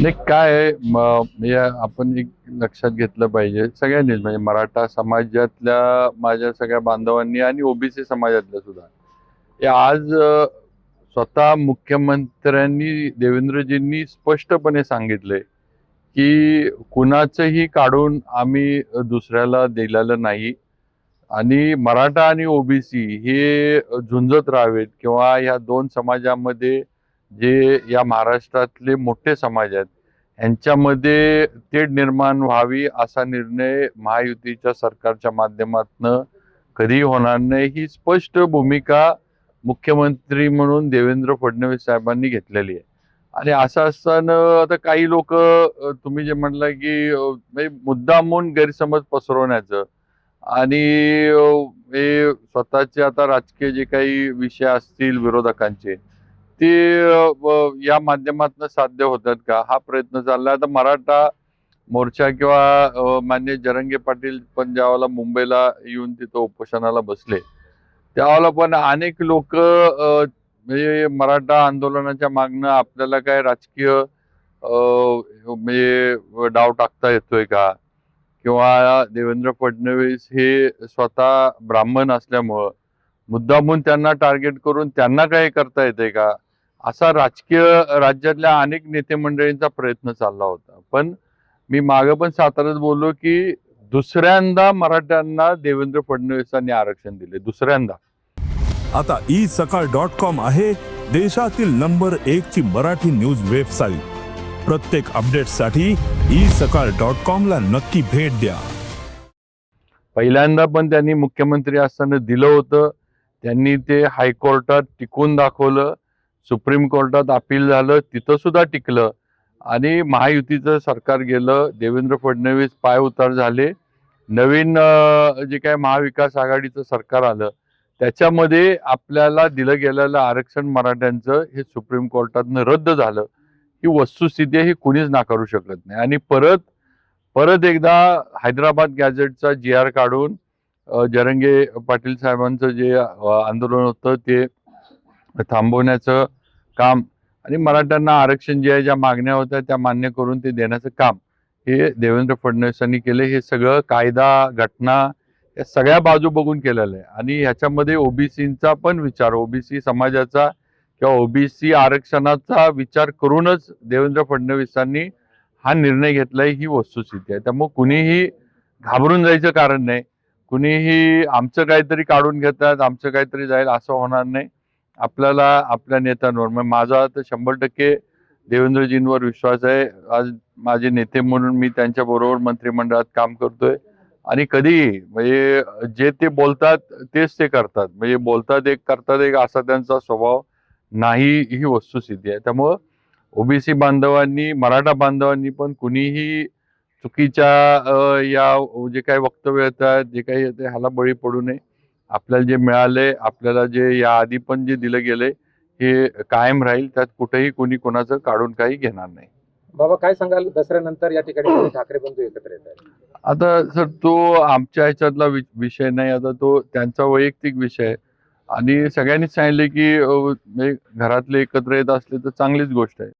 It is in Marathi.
नाही काय आहे, म- या आपण एक लक्षात घेतलं पाहिजे. सगळ्यांनीच म्हणजे मराठा समाजातल्या माझ्या सगळ्या बांधवांनी आणि ओबीसी समाजातल्या सुद्धा. हे आज स्वतः मुख्यमंत्र्यांनी देवेंद्रजींनी स्पष्टपणे सांगितले की कुणाचंही काढून आम्ही दुसऱ्याला दिलेलं नाही. आणि मराठा आणि ओबीसी हे झुंजत राहावेत किंवा ह्या दोन समाजामध्ये जे या महाराष्ट्रातले मोठे समाज आहेत यांच्यामध्ये तेढ निर्माण व्हावी असा निर्णय महायुतीच्या सरकारच्या माध्यमातनं कधीही होणार नाही ही स्पष्ट भूमिका मुख्यमंत्री म्हणून देवेंद्र फडणवीस साहेबांनी घेतलेली आहे. आणि असं असताना आता काही लोक तुम्ही जे म्हणला की म्हणजे मुद्दामून गैरसमज पसरवण्याचं आणि हे स्वतःचे आता राजकीय जे काही विषय असतील विरोधकांचे ते या माध्यमातून साध्य होतात का? हा प्रयत्न चालला आता मराठा मोर्चा किंवा मान्य जरंगे पाटील पण ज्यावेळेला मुंबईला येऊन तिथं उपोषणाला बसले त्यावेळेला पण अनेक लोक म्हणजे मराठा आंदोलनाच्या मागणं आपल्याला काय राजकीय म्हणजे डाव टाकता येतोय का? किंवा देवेंद्र फडणवीस हे स्वतः ब्राह्मण असल्यामुळं मुद्दामून त्यांना टार्गेट करून त्यांना काही करता येते का? असा राजकीय राज्यातल्या अनेक नेते मंडळींचा प्रयत्न चालला होता. पण मी मागं पण साताऱ्यात बोललो की दुसऱ्यांदा मराठ्यांना देवेंद्र फडणवीसांनी आरक्षण दिले. दुसऱ्यांदा. आता ई सकाळ डॉट कॉम आहे देशातील नंबर एक ची मराठी न्यूज वेबसाईट. प्रत्येक अपडेटसाठी ई सकाळ डॉट कॉम ला नक्की भेट द्या. पहिल्यांदा पण त्यांनी मुख्यमंत्री असताना दिलं होतं. त्यांनी ते हायकोर्टात टिकून दाखवलं. सुप्रीम कोर्टात अपील झालं तिथं सुद्धा टिकलं. आणि महायुतीचं सरकार गेलं देवेंद्र फडणवीस पाय उतार झाले. नवीन जे काय महाविकास आघाडीचं सरकार आलं त्याच्यामध्ये आपल्याला दिलं गेलेलं आरक्षण मराठ्यांचं हे सुप्रीम कोर्टातनं रद्द झालं. ही वस्तुस्थिती ही कुणीच नाकारू शकत नाही. आणि परत परत एकदा हैदराबाद गॅझेटचा जी आर काढून जरंगे पाटील साहेबांचं जे आंदोलन होतं ते थांबवण्याचं काम आणि मराठ्यांना आरक्षण जे आहे ज्या मागण्या होत्या त्या मान्य करून ते देण्याचं काम. हे देवेंद्र फडणवीसांनी केले. हे सगळं कायदा घटना या सगळ्या बाजू बघून केलेलं आहे. आणि ह्याच्यामध्ये ओबीसीचा पण विचार ओबीसी समाजाचा किंवा ओबीसी आरक्षणाचा विचार करूनच देवेंद्र फडणवीसांनी हा निर्णय घेतलाय ही वस्तुस्थिती आहे. त्यामुळे कुणीही घाबरून जायचं कारण नाही. कुणीही आमचं काहीतरी काढून घेतात आमचं काहीतरी जाईल असं होणार नाही. आपल्याला आपल्या नेत्यांवर मग माझा तर शंभर टक्के देवेंद्रजींवर विश्वास आहे. आज माझे नेते म्हणून मी त्यांच्याबरोबर मंत्रिमंडळात काम करतोय. आणि कधीही म्हणजे जे ते बोलतात तेच ते करतात. म्हणजे बोलतात एक करतात एक असा त्यांचा स्वभाव नाही ही वस्तुस्थिती आहे. त्यामुळं ओबीसी बांधवांनी मराठा बांधवांनी पण कुणीही चुकीच्या या जे काही वक्तव्य येतात जे काही येते ह्याला बळी पडू नये. आपल्याला जे मिळाले आपल्याला जे या आधी पण जे दिलं गेले हे कायम राहील. त्यात कुठेही कुणी कोणाचं काढून काही घेणार नाही. बाबा काय सांगाल? दसऱ्यानंतर या ठिकाणी ठाकरे बंधू एकत्र येत आहेत. आता सर तो आमच्या ह्याच्यातला विषय नाही. आता तो त्यांचा वैयक्तिक विषय आहे. आणि सगळ्यांनीच सांगितले की घरातले एकत्र येत असले तर चांगलीच गोष्ट आहे.